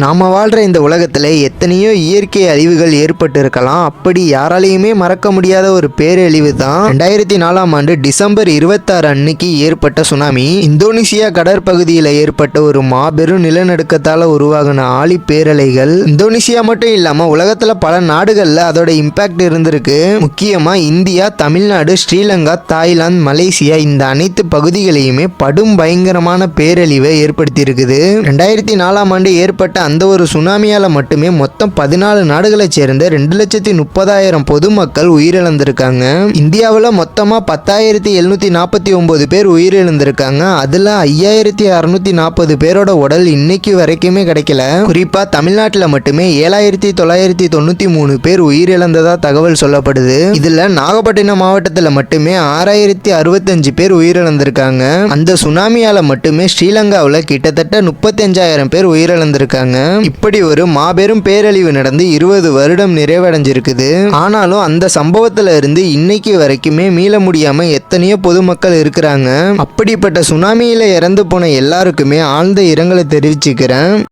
நாம் வாழ்கிற இந்த உலகத்தில் எத்தனையோ இயற்கை அழிவுகள் ஏற்பட்டு இருக்கலாம் அப்படி யாராலையுமே மறக்க முடியாத ஒரு பேரழிவு தான் ரெண்டாயிரத்தி நாலாம் ஆண்டு டிசம்பர் இருபத்தாறு அன்னைக்கு ஏற்பட்ட சுனாமி. இந்தோனேசியா கடற்பகுதியில் ஏற்பட்ட ஒரு மாபெரும் நிலநடுக்கத்தால் உருவாகின ஆழி பேரலைகள் இந்தோனேசியா மட்டும் இல்லாமல் உலகத்தில் பல நாடுகளில் அதோட இம்பாக்ட் இருந்திருக்கு. முக்கியமாக India Tamil Nadu Sri Lanka Thailand Malaysia இந்த அனைத்து பகுதிகளையுமே படும் பயங்கரமான பேரழிவை ஏற்படுத்தியிருக்குது. ரெண்டாயிரத்தி நாலாம் ஆண்டு ஏற்பட்ட அந்த ஒரு சுனாமியால் மட்டுமே மொத்தம் பதினாலு நாடுகளைச் சேர்ந்த ரெண்டு லட்சத்தி முப்பதாயிரம் பொதுமக்கள் உயிரிழந்திருக்காங்க. இந்தியாவில் மொத்தமாக பத்தாயிரத்தி எழுநூத்தி நாற்பத்தி ஒன்பது பேர் உயிரிழந்திருக்காங்க. அதில் ஐயாயிரத்தி அறுநூத்தி நாற்பது பேரோட உடல் இன்னைக்கு வரைக்குமே கிடைக்கல. குறிப்பாக தமிழ்நாட்டில் மட்டுமே ஏழாயிரத்தி தொள்ளாயிரத்தி தொண்ணூத்தி மூணு பேர் உயிரிழந்ததாக தகவல் சொல்லப்படுது. இதில் நாகப்பட்டினம் மாவட்டத்தில் மட்டுமே ஆறாயிரத்தி அறுபத்தஞ்சு பேர் உயிரிழந்திருக்காங்க. அந்த சுனாமியால் மட்டுமே ஸ்ரீலங்காவில் கிட்டத்தட்ட முப்பத்தஞ்சாயிரம் பேர் உயிரிழந்திருக்காங்க. இப்படி ஒரு மாபெரும் பேரழிவு நடந்து இருபது வருடம் நிறைவடைஞ்சிருக்குது. ஆனாலும் அந்த சம்பவத்துல இருந்து இன்னைக்கு வரைக்குமே மீள முடியாம எத்தனையோ பொதுமக்கள் இருக்கிறாங்க. அப்படிப்பட்ட சுனாமியில இறந்து போன எல்லாருக்குமே ஆழ்ந்த இரங்கலை தெரிவிச்சுக்கிறேன்.